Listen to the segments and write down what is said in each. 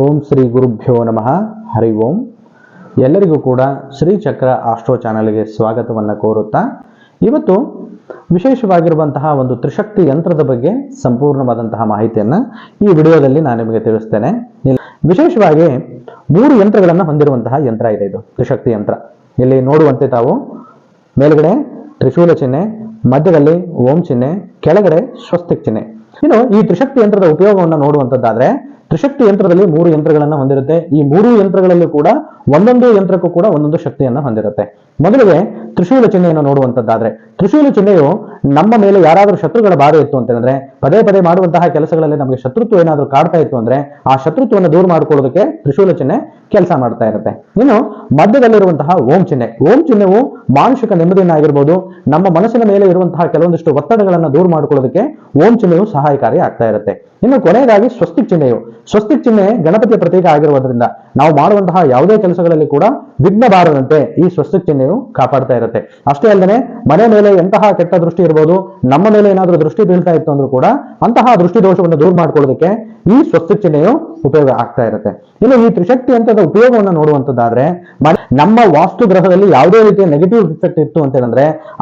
ಓಂ ಶ್ರೀ ಗುರುಭ್ಯೋ ನಮಃ. ಹರಿ ಓಂ. ಎಲ್ಲರಿಗೂ ಕೂಡ ಶ್ರೀ ಚಕ್ರ ಆಸ್ಟ್ರೋ ಚಾನಲ್ಗೆ ಸ್ವಾಗತವನ್ನು ಕೋರುತ್ತಾ, ಇವತ್ತು ವಿಶೇಷವಾಗಿರುವಂತಹ ಒಂದು ತ್ರಿಶಕ್ತಿ ಯಂತ್ರದ ಬಗ್ಗೆ ಸಂಪೂರ್ಣವಾದಂತಹ ಮಾಹಿತಿಯನ್ನು ಈ ವಿಡಿಯೋದಲ್ಲಿ ನಾನು ನಿಮಗೆ ತಿಳಿಸ್ತೇನೆ. ವಿಶೇಷವಾಗಿ ಮೂರು ಯಂತ್ರಗಳನ್ನು ಹೊಂದಿರುವಂತಹ ಯಂತ್ರ ಇದೆ ಇದು, ತ್ರಿಶಕ್ತಿ ಯಂತ್ರ. ಇಲ್ಲಿ ನೋಡುವಂತೆ ತಾವು, ಮೇಲ್ಗಡೆ ತ್ರಿಶೂಲ ಚಿಹ್ನೆ, ಮಧ್ಯದಲ್ಲಿ ಓಂ ಚಿಹ್ನೆ, ಕೆಳಗಡೆ ಸ್ವಸ್ತಿಕ್ ಚಿಹ್ನೆ. ಇನ್ನು ಈ ತ್ರಿಶಕ್ತಿ ಯಂತ್ರದ ಉಪಯೋಗವನ್ನು ನೋಡುವಂತದ್ದಾದ್ರೆ ತ್ರಿಶಕ್ತಿ ಯಂತ್ರದಲ್ಲಿ ಮೂರು ಯಂತ್ರಗಳನ್ನ ಹೊಂದಿರುತ್ತೆ. ಈ ಮೂರು ಯಂತ್ರಗಳಲ್ಲೂ ಕೂಡ ಒಂದೊಂದು ಯಂತ್ರಕ್ಕೂ ಕೂಡ ಒಂದೊಂದು ಶಕ್ತಿಯನ್ನ ಹೊಂದಿರುತ್ತೆ. ಮೊದಲಿಗೆ ತ್ರಿಶೂಲ ಚಿಹ್ನೆಯನ್ನು ನೋಡುವಂತದ್ದಾದ್ರೆ, ತ್ರಿಶೂಲ ಚಿಹ್ನೆಯು ನಮ್ಮ ಮೇಲೆ ಯಾರಾದರೂ ಶತ್ರುಗಳ ಬಾಧೆ ಇತ್ತು ಅಂತ ಹೇಳಿದ್ರೆ ಪದೇ ಪದೇ ಮಾಡುವಂತಹ ಕೆಲಸಗಳಲ್ಲಿ ನಮಗೆ ಶತ್ರುತ್ವ ಏನಾದರೂ ಕಾಡ್ತಾ ಇತ್ತು ಅಂದ್ರೆ, ಆ ಶತ್ರುತ್ವವನ್ನು ದೂರ ಮಾಡ್ಕೊಳ್ಳೋದಕ್ಕೆ ತ್ರಿಶೂಲ ಚಿಹ್ನೆ ಕೆಲಸ ಮಾಡ್ತಾ ಇರುತ್ತೆ. ಇನ್ನು ಮಧ್ಯದಲ್ಲಿರುವಂತಹ ಓಂ ಚಿಹ್ನೆ, ಓಂ ಚಿಹ್ನೆಯು ಮಾನಸಿಕ ನೆಮ್ಮದಿಯನ್ನಾಗಿರ್ಬೋದು, ನಮ್ಮ ಮನಸ್ಸಿನ ಮೇಲೆ ಇರುವಂತಹ ಕೆಲವೊಂದಿಷ್ಟು ಒತ್ತಡಗಳನ್ನು ದೂರ ಮಾಡ್ಕೊಳ್ಳೋದಕ್ಕೆ ಓಂ ಚಿಹ್ನೆಯು ಸಹಾಯಕಾರಿ ಆಗ್ತಾ ಇರುತ್ತೆ. ಇನ್ನು ಕೊನೆಯದಾಗಿ ಸ್ವಸ್ತಿಕ್ ಚಿಹ್ನೆಯು ಸ್ವಸ್ತಿಕ್ ಚಿಹ್ನೆ ಗಣಪತಿಯ ಪ್ರತೀಕ ಆಗಿರುವುದರಿಂದ ನಾವು ಮಾಡುವಂತಹ ಯಾವುದೇ ಕೆಲಸಗಳಲ್ಲಿ ಕೂಡ ವಿಘ್ನ ಬಾರದಂತೆ ಈ ಸ್ವಸ್ತಿಕ್ ಚಿಹ್ನೆಯು ಕಾಪಾಡ್ತಾ ಇರುತ್ತೆ. ಅಷ್ಟೇ ಅಲ್ಲದೆ ಮನೆ ಮೇಲೆ ಎಂತಹ ಕೆಟ್ಟ ದೃಷ್ಟಿ ಇರ್ಬೋದು, ನಮ್ಮ ಮೇಲೆ ಏನಾದರೂ ದೃಷ್ಟಿ ಬೀಳ್ತಾ ಇತ್ತು ಅಂದ್ರೂ ಕೂಡ ಅಂತಹ ದೃಷ್ಟಿ ದೋಷವನ್ನು ದೂರ ಮಾಡ್ಕೊಳ್ಳೋದಕ್ಕೆ ಈ ಸ್ವಸ್ತಿಕ್ ಚಿಹ್ನೆಯು ಉಪಯೋಗ ಆಗ್ತಾ ಇರುತ್ತೆ. ಇನ್ನು ಈ ತ್ರಿಶಕ್ತಿ ಅಂತದ ಉಪಯೋಗವನ್ನು ನೋಡುವಂತದ್ದಾದ್ರೆ ನಮ್ಮ ವಾಸ್ತು ಗ್ರಹದಲ್ಲಿ ಯಾವುದೇ ರೀತಿಯ ನೆಗೆಟಿವ್ ಇಫೆಕ್ಟ್ ಇತ್ತು ಅಂತ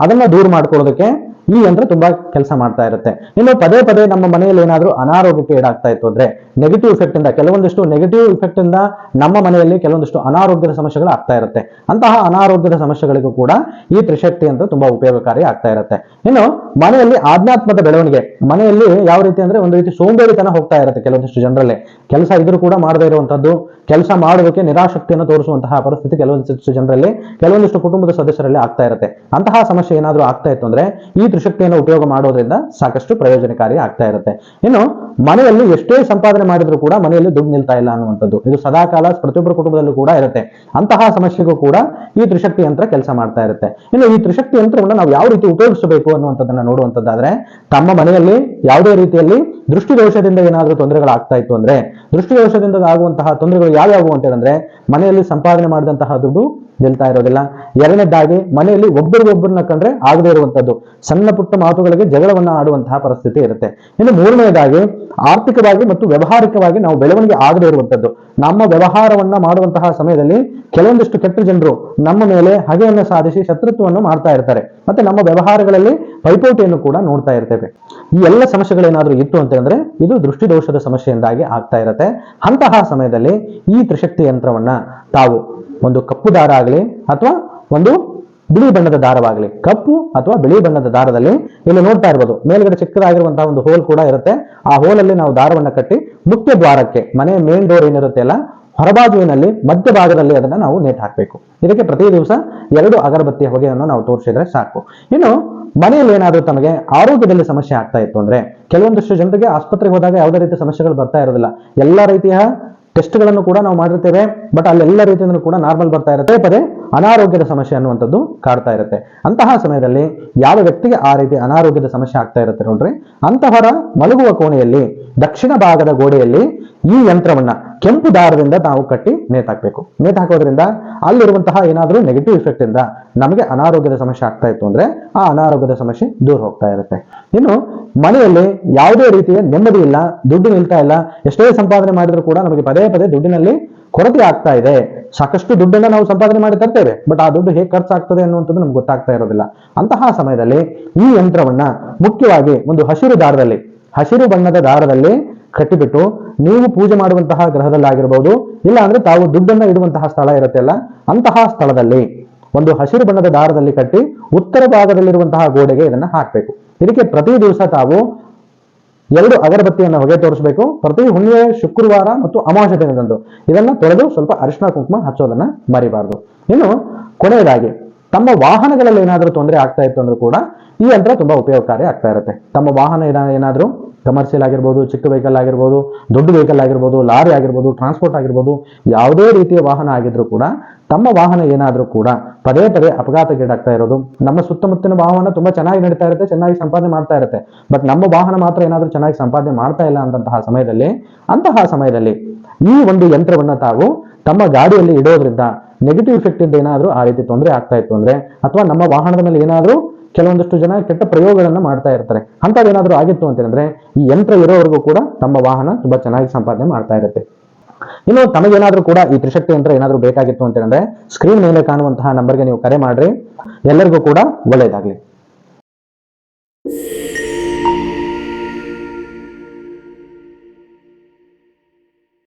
ಅದನ್ನ ದೂರ ಮಾಡ್ಕೊಳ್ಳೋದಕ್ಕೆ ಈ ಯಂತ್ರ ತುಂಬಾ ಕೆಲಸ ಮಾಡ್ತಾ ಇರುತ್ತೆ. ಇನ್ನು ಪದೇ ಪದೇ ನಮ್ಮ ಮನೆಯಲ್ಲಿ ಏನಾದರೂ ಅನಾರೋಗ್ಯಕ್ಕೆ ಈಡಾಗ್ತಾ ಇತ್ತು ಅಂದ್ರೆ ನೆಗೆಟಿವ್ ಇಫೆಕ್ಟ್ ಇಂದ ಕೆಲವೊಂದಿಷ್ಟು ನೆಗೆಟಿವ್ ಇಫೆಕ್ಟ್ ಇಂದ ನಮ್ಮ ಮನೆಯಲ್ಲಿ ಕೆಲವೊಂದಿಷ್ಟು ಅನಾರೋಗ್ಯದ ಸಮಸ್ಯೆಗಳು ಆಗ್ತಾ ಇರುತ್ತೆ. ಅಂತಹ ಅನಾರೋಗ್ಯದ ಸಮಸ್ಯೆಗಳಿಗೂ ಕೂಡ ಈ ತ್ರಿಶಕ್ತಿ ಅಂತ ತುಂಬಾ ಉಪಯೋಗಕಾರಿ ಆಗ್ತಾ ಇರುತ್ತೆ. ಇನ್ನು ಮನೆಯಲ್ಲಿ ಆಧ್ಯಾತ್ಮದ ಬೆಳವಣಿಗೆ, ಮನೆಯಲ್ಲಿ ಯಾವ ರೀತಿ ಅಂದ್ರೆ ಒಂದು ರೀತಿ ಸೋಂಬೇರಿತನ ಹೋಗ್ತಾ ಇರುತ್ತೆ ಕೆಲವೊಂದಿಷ್ಟು ಜನರಲ್ಲಿ. ಕೆಲಸ ಇದ್ರೂ ಕೂಡ ಮಾಡದೇ ಇರುವಂತದ್ದು ಕೆಲಸ ಮಾಡೋದಕ್ಕೆ ನಿರಾಶಕ್ತಿಯನ್ನು ತೋರಿಸುವಂತಹ ಪರಿಸ್ಥಿತಿ ಕೆಲವೊಂದಿಷ್ಟು ಜನರಲ್ಲಿ, ಕೆಲವೊಂದಿಷ್ಟು ಕುಟುಂಬದ ಸದಸ್ಯರಲ್ಲಿ ಆಗ್ತಾ ಇರುತ್ತೆ. ಅಂತಹ ಸಮಸ್ಯೆ ಏನಾದರೂ ಆಗ್ತಾ ಇತ್ತು ಅಂದ್ರೆ ಈ ತ್ರಿಶಕ್ತಿಯನ್ನು ಉಪಯೋಗ ಮಾಡೋದ್ರಿಂದ ಸಾಕಷ್ಟು ಪ್ರಯೋಜನಕಾರಿ ಆಗ್ತಾ ಇರುತ್ತೆ. ಇನ್ನು, ಮನೆಯಲ್ಲಿ ಎಷ್ಟೇ ಸಂಪಾದನೆ ಮಾಡಿದ್ರು ಕೂಡ ಮನೆಯಲ್ಲಿ ದುಡ್ಡು ನಿಲ್ತಾ ಇಲ್ಲ ಅನ್ನುವಂಥದ್ದು. ಇದು ಸದಾಕಾಲ ಪ್ರತಿಯೊಬ್ಬರ ಕುಟುಂಬದಲ್ಲೂ ಕೂಡ ಇರುತ್ತೆ. ಅಂತಹ ಸಮಸ್ಯೆಗೂ ಕೂಡ ಈ ತ್ರಿಶಕ್ತಿ ಯಂತ್ರ ಕೆಲಸ ಮಾಡ್ತಾ ಇರುತ್ತೆ. ಇನ್ನು, ಈ ತ್ರಿಶಕ್ತಿ ಯಂತ್ರವನ್ನು ನಾವು ಯಾವ ರೀತಿ ಉಪಯೋಗಿಸಬೇಕು ಅನ್ನುವಂಥದ್ದನ್ನ ನೋಡುವಂಥದ್ದಾದ್ರೆ, ತಮ್ಮ ಮನೆಯಲ್ಲಿ ಯಾವುದೇ ರೀತಿಯಲ್ಲಿ ದೃಷ್ಟಿ ದೋಷದಿಂದ ಏನಾದರೂ ತೊಂದರೆಗಳಾಗ್ತಾ ಇತ್ತು ಅಂದ್ರೆ ದೃಷ್ಟಿ ದೋಷದಿಂದ ಆಗುವಂತಹ ತೊಂದರೆಗಳು ಯಾವ್ಯಾವು ಅಂತ ಹೇಳಿದ್ರೆ ಮನೆಯಲ್ಲಿ ಸಂಪಾದನೆ ಮಾಡಿದಂತಹ ದುಡ್ಡು ನಿಲ್ತಾ ಇರೋದಿಲ್ಲ. ಎರಡನೇದಾಗಿ, ಮನೆಯಲ್ಲಿ ಒಬ್ಬರಿಗೊಬ್ಬರನ್ನ ಕಂಡ್ರೆ ಆಗದೇ ಇರುವಂತದ್ದು ಸಣ್ಣ ಪುಟ್ಟ ಮಾತುಗಳಿಗೆ ಜಗಳವನ್ನ ಆಡುವಂತಹ ಪರಿಸ್ಥಿತಿ ಇರುತ್ತೆ. ಇನ್ನು ಮೂರನೇದಾಗಿ, ಆರ್ಥಿಕವಾಗಿ ಮತ್ತು ವ್ಯವಹಾರಿಕವಾಗಿ ನಾವು ಬೆಳವಣಿಗೆ ಆಗದೇ ಇರುವಂತದ್ದು ನಮ್ಮ ವ್ಯವಹಾರವನ್ನ ಮಾಡುವಂತಹ ಸಮಯದಲ್ಲಿ ಕೆಲವೊಂದಿಷ್ಟು ಕೆಟ್ಟ ಜನರು ನಮ್ಮ ಮೇಲೆ ಹಗೆಯನ್ನು ಸಾಧಿಸಿ ಶತ್ರುತ್ವವನ್ನು ಮಾಡ್ತಾ ಇರ್ತಾರೆ. ಮತ್ತೆ ನಮ್ಮ ವ್ಯವಹಾರಗಳಲ್ಲಿ ಪೈಪೋಟಿಯನ್ನು ಕೂಡ ನೋಡ್ತಾ ಇರ್ತೇವೆ. ಈ ಎಲ್ಲ ಸಮಸ್ಯೆಗಳೇನಾದರೂ ಇತ್ತು ಅಂತಂದ್ರೆ ಇದು ದೃಷ್ಟಿದೋಷದ ಸಮಸ್ಯೆಯಿಂದಾಗಿ ಆಗ್ತಾ ಇರುತ್ತೆ. ಅಂತಹ ಸಮಯದಲ್ಲಿ ಈ ತ್ರಿಶಕ್ತಿ ಯಂತ್ರವನ್ನ ತಾವು ಒಂದು ಕಪ್ಪು ದಾರ ಆಗಲಿ ಅಥವಾ ಒಂದು ಬಿಳಿ ಬಣ್ಣದ ದಾರವಾಗಲಿ, ಕಪ್ಪು ಅಥವಾ ಬಿಳಿ ಬಣ್ಣದ ದಾರದಲ್ಲಿ ಇಲ್ಲಿ ನೋಡ್ತಾ ಇರ್ಬೋದು. ಮೇಲ್ಗಡೆ ಚಿಕ್ಕದಾಗಿರುವಂತಹ ಒಂದು ಹೋಲ್ ಕೂಡ ಇರುತ್ತೆ. ಆ ಹೋಲಲ್ಲಿ ನಾವು ದಾರವನ್ನು ಕಟ್ಟಿ ಮುಖ್ಯ ದ್ವಾರಕ್ಕೆ, ಮನೆ ಮೇನ್ ಡೋರ್ ಏನಿರುತ್ತೆ ಅಲ್ಲ ಹೊರಬಾಜುವಿನಲ್ಲಿ ಮಧ್ಯ ಭಾಗದಲ್ಲಿ ಅದನ್ನ ನಾವು ನೇಟ್ ಹಾಕಬೇಕು. ಇದಕ್ಕೆ ಪ್ರತಿ ದಿವಸ ಎರಡು ಅಗರಬತ್ತಿಯ ಹೊಗೆಯನ್ನು ನಾವು ತೋರಿಸಿದ್ರೆ ಸಾಕು. ಇನ್ನು ಮನೆಯಲ್ಲಿ ಏನಾದರೂ ತಮಗೆ ಆರೋಗ್ಯದಲ್ಲಿ ಸಮಸ್ಯೆ ಆಗ್ತಾ ಇತ್ತು ಅಂದ್ರೆ ಕೆಲವೊಂದಷ್ಟು ಜನರಿಗೆ ಆಸ್ಪತ್ರೆಗೆ ಹೋದಾಗ ಯಾವುದೇ ರೀತಿಯ ಸಮಸ್ಯೆಗಳು ಬರ್ತಾ ಇರೋದಿಲ್ಲ. ಎಲ್ಲ ರೀತಿಯ ಟೆಸ್ಟ್ಗಳನ್ನು ಕೂಡ ನಾವು ಮಾಡಿರ್ತೇವೆ. ಬಟ್ ಅಲ್ಲೆಲ್ಲ ರೀತಿಯಿಂದ ಕೂಡ ನಾರ್ಮಲ್ ಬರ್ತಾ ಇರುತ್ತೆ. ಪದೇ ಅನಾರೋಗ್ಯದ ಸಮಸ್ಯೆ ಅನ್ನುವಂಥದ್ದು ಕಾಡ್ತಾ ಇರುತ್ತೆ. ಅಂತಹ ಸಮಯದಲ್ಲಿ ಯಾವ ವ್ಯಕ್ತಿಗೆ ಆ ರೀತಿ ಅನಾರೋಗ್ಯದ ಸಮಸ್ಯೆ ಆಗ್ತಾ ಇರುತ್ತೆ ನೋಡ್ರಿ. ಅಂತಹರ ಮಲಗುವ ಕೋಣೆಯಲ್ಲಿ, ದಕ್ಷಿಣ ಭಾಗದ ಗೋಡೆಯಲ್ಲಿ ಈ ಯಂತ್ರವನ್ನ ಕೆಂಪು ದಾರದಿಂದ ನಾವು ಕಟ್ಟಿ ನೇತಾಕ್ಬೇಕು ನೇತಾಕೋದ್ರಿಂದ ಅಲ್ಲಿರುವಂತಹ ಏನಾದರೂ ನೆಗೆಟಿವ್ ಇಫೆಕ್ಟ್ ಇಂದ ನಮಗೆ ಅನಾರೋಗ್ಯದ ಸಮಸ್ಯೆ ಆಗ್ತಾ ಇತ್ತು ಅಂದ್ರೆ ಆ ಅನಾರೋಗ್ಯದ ಸಮಸ್ಯೆ ದೂರ ಹೋಗ್ತಾ ಇರುತ್ತೆ. ಇನ್ನು ಮನೆಯಲ್ಲಿ ಯಾವುದೇ ರೀತಿಯ ನೆಮ್ಮದಿ ಇಲ್ಲ, ದುಡ್ಡು ನಿಲ್ತಾ ಇಲ್ಲ, ಎಷ್ಟೇ ಸಂಪಾದನೆ ಮಾಡಿದ್ರು ಕೂಡ ನಮಗೆ ಪದೇ ಪದೇ ದುಡ್ಡಿನಲ್ಲಿ ಕೊರತೆ ಆಗ್ತಾ ಇದೆ. ಸಾಕಷ್ಟು ದುಡ್ಡನ್ನ ನಾವು ಸಂಪಾದನೆ ಮಾಡಿ ತರ್ತೇವೆ, ಬಟ್ ಆ ದುಡ್ಡು ಹೇಗೆ ಖರ್ಚಾಗ್ತದೆ ಅನ್ನುವಂಥದ್ದು ನಮ್ಗೆ ಗೊತ್ತಾಗ್ತಾ ಇರೋದಿಲ್ಲ. ಅಂತಹ ಸಮಯದಲ್ಲಿ ಈ ಯಂತ್ರವನ್ನ ಮುಖ್ಯವಾಗಿ ಒಂದು ಹಸಿರು ದಾರದಲ್ಲಿ ಹಸಿರು ಬಣ್ಣದ ದಾರದಲ್ಲಿ ಕಟ್ಟಿಬಿಟ್ಟು ನೀವು ಪೂಜೆ ಮಾಡುವಂತಹ ಗ್ರಹದಲ್ಲಾಗಿರ್ಬೋದು, ಇಲ್ಲ ಅಂದ್ರೆ ತಾವು ದುಡ್ಡನ್ನ ಇಡುವಂತಹ ಸ್ಥಳ ಇರುತ್ತೆ ಅಲ್ಲ, ಅಂತಹ ಸ್ಥಳದಲ್ಲಿ ಒಂದು ಹಸಿರು ಬಣ್ಣದ ದಾರದಲ್ಲಿ ಕಟ್ಟಿ ಉತ್ತರ ಭಾಗದಲ್ಲಿರುವಂತಹ ಗೋಡೆಗೆ ಇದನ್ನ ಹಾಕಬೇಕು. ಇದಕ್ಕೆ ಪ್ರತಿ ದಿವಸ ತಾವು ಎರಡು ಅಗರಬತ್ತಿಯನ್ನು ಹೊಗೆ ತೋರಿಸಬೇಕು. ಪ್ರತಿ ಹುಣ್ಣಿಮೆ, ಶುಕ್ರವಾರ ಮತ್ತು ಅಮಾವಾಸ್ಯ ದಿನದಂದು ಇದನ್ನ ತೊಳೆದು ಸ್ವಲ್ಪ ಅರಿಶಿನ ಕುಂಕುಮ ಹಚ್ಚೋದನ್ನ ಮರಿಬಾರದು. ಇನ್ನು ಕೊನೆಯದಾಗಿ, ತಮ್ಮ ವಾಹನಗಳಲ್ಲಿ ಏನಾದರೂ ತೊಂದರೆ ಆಗ್ತಾ ಇತ್ತು ಅಂದ್ರೂ ಕೂಡ ಈ ಯಂತ್ರ ತುಂಬಾ ಉಪಯೋಗಕಾರಿ ಆಗ್ತಾ ಇರುತ್ತೆ. ತಮ್ಮ ವಾಹನ ಏನಾದ್ರೂ ಏನಾದರೂ ಕಮರ್ಷಿಯಲ್ ಆಗಿರ್ಬೋದು, ಚಿಕ್ಕ ವೆಹಿಕಲ್ ಆಗಿರ್ಬೋದು, ದೊಡ್ಡ ವೆಹಿಕಲ್ ಆಗಿರ್ಬೋದು, ಲಾರಿ ಆಗಿರ್ಬೋದು ಟ್ರಾನ್ಸ್ಪೋರ್ಟ್ ಆಗಿರ್ಬೋದು, ಯಾವುದೇ ರೀತಿಯ ವಾಹನ ಆಗಿದ್ರೂ ಕೂಡ ತಮ್ಮ ವಾಹನ ಏನಾದರೂ ಕೂಡ ಪದೇ ಪದೇ ಅಪಘಾತಗೀಡಾಗ್ತಾ ಇರೋದು. ನಮ್ಮ ಸುತ್ತಮುತ್ತಲಿನ ವಾಹನ ತುಂಬಾ ಚೆನ್ನಾಗಿ ನಡೀತಾ ಇರುತ್ತೆ, ಚೆನ್ನಾಗಿ ಸಂಪಾದನೆ ಮಾಡ್ತಾ ಇರುತ್ತೆ. ಬಟ್ ನಮ್ಮ ವಾಹನ ಮಾತ್ರ ಏನಾದರೂ ಚೆನ್ನಾಗಿ ಸಂಪಾದನೆ ಮಾಡ್ತಾ ಇಲ್ಲ ಅಂತಹ ಸಮಯದಲ್ಲಿ ಅಂತಹ ಸಮಯದಲ್ಲಿ ಈ ಒಂದು ಯಂತ್ರವನ್ನ ತಾವು ತಮ್ಮ ಗಾಡಿಯಲ್ಲಿ ಇಡೋದ್ರಿಂದ ನೆಗೆಟಿವ್ ಇಫೆಕ್ಟ್ ಇಂದ ಏನಾದರೂ ಆ ರೀತಿ ತೊಂದರೆ ಆಗ್ತಾ ಇತ್ತು ಅಂದ್ರೆ, ಅಥವಾ ನಮ್ಮ ವಾಹನದ ಮೇಲೆ ಏನಾದರೂ ಕೆಲವೊಂದಷ್ಟು ಜನ ಕೆಟ್ಟ ಪ್ರಯೋಗಗಳನ್ನು ಮಾಡ್ತಾ ಇರ್ತಾರೆ. ಅಂತದೇನಾದ್ರೂ ಆಗಿತ್ತು ಅಂತಂದ್ರೆ ಈ ಯಂತ್ರ ಇರೋವರೆಗೂ ಕೂಡ ತಮ್ಮ ವಾಹನ ತುಂಬಾ ಚೆನ್ನಾಗಿ ಸಂಪಾದನೆ ಮಾಡ್ತಾ ಇರುತ್ತೆ. ಇನ್ನು ತಮಗೇನಾದ್ರೂ ಕೂಡ ಈ ತ್ರಿಶಕ್ತಿ ಯಂತ್ರ ಏನಾದ್ರೂ ಬೇಕಾಗಿತ್ತು ಅಂತ ಹೇಳಿದ್ರೆ ಸ್ಕ್ರೀನ್ ಮೇಲೆ ಕಾಣುವಂತಹ ನಂಬರ್ಗೆ ನೀವು ಕರೆ ಮಾಡ್ರಿ. ಎಲ್ಲರಿಗೂ ಕೂಡ ಒಳ್ಳೆಯದಾಗ್ಲಿ